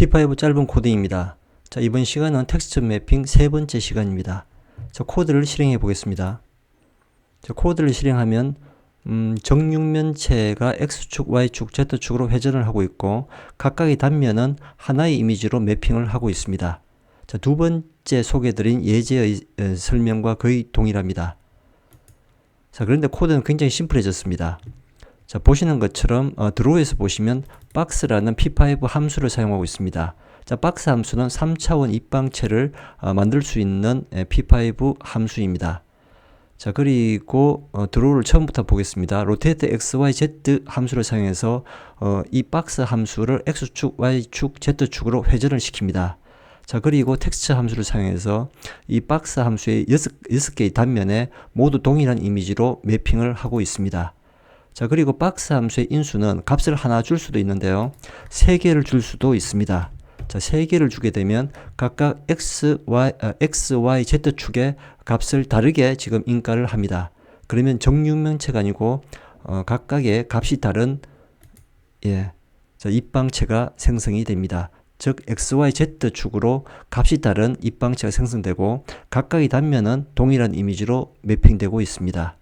P5 짧은 코딩입니다. 자, 이번 시간은 텍스트 매핑 세 번째 시간입니다. 자, 코드를 실행해 보겠습니다. 자, 코드를 실행하면 음, 정육면체가 X축, Y축, Z축으로 회전을 하고 있고 각각의 단면은 하나의 이미지로 매핑을 하고 있습니다. 자, 두 번째 소개드린 예제의 에, 설명과 거의 동일합니다. 자, 그런데 코드는 굉장히 심플해졌습니다. 자, 보시는 것처럼 어, 드로우에서 보시면 박스라는 P5 함수를 사용하고 있습니다. 자, 박스 함수는 3차원 입방체를 어, 만들 수 있는 에, P5 함수입니다. 자, 그리고 어, 드로우를 처음부터 보겠습니다. rotate x, y, z 함수를 사용해서 어, 이 박스 함수를 x축, y축, z축으로 회전을 시킵니다. 자, 그리고 텍스트 함수를 사용해서 이 박스 함수의 6, 6개의 단면에 모두 동일한 이미지로 매핑을 하고 있습니다. 자, 그리고 박스 함수의 인수는 값을 하나 줄 수도 있는데요. 세 개를 줄 수도 있습니다. 자, 세 개를 주게 되면 각각 x, y, 아, x, y, z 축의 값을 다르게 지금 인가를 합니다. 그러면 정육면체가 아니고 어, 각각의 값이 다른 예, 자, 입방체가 생성이 됩니다. 즉 x, y, z 축으로 값이 다른 입방체가 생성되고 각각의 단면은 동일한 이미지로 매핑되고 있습니다.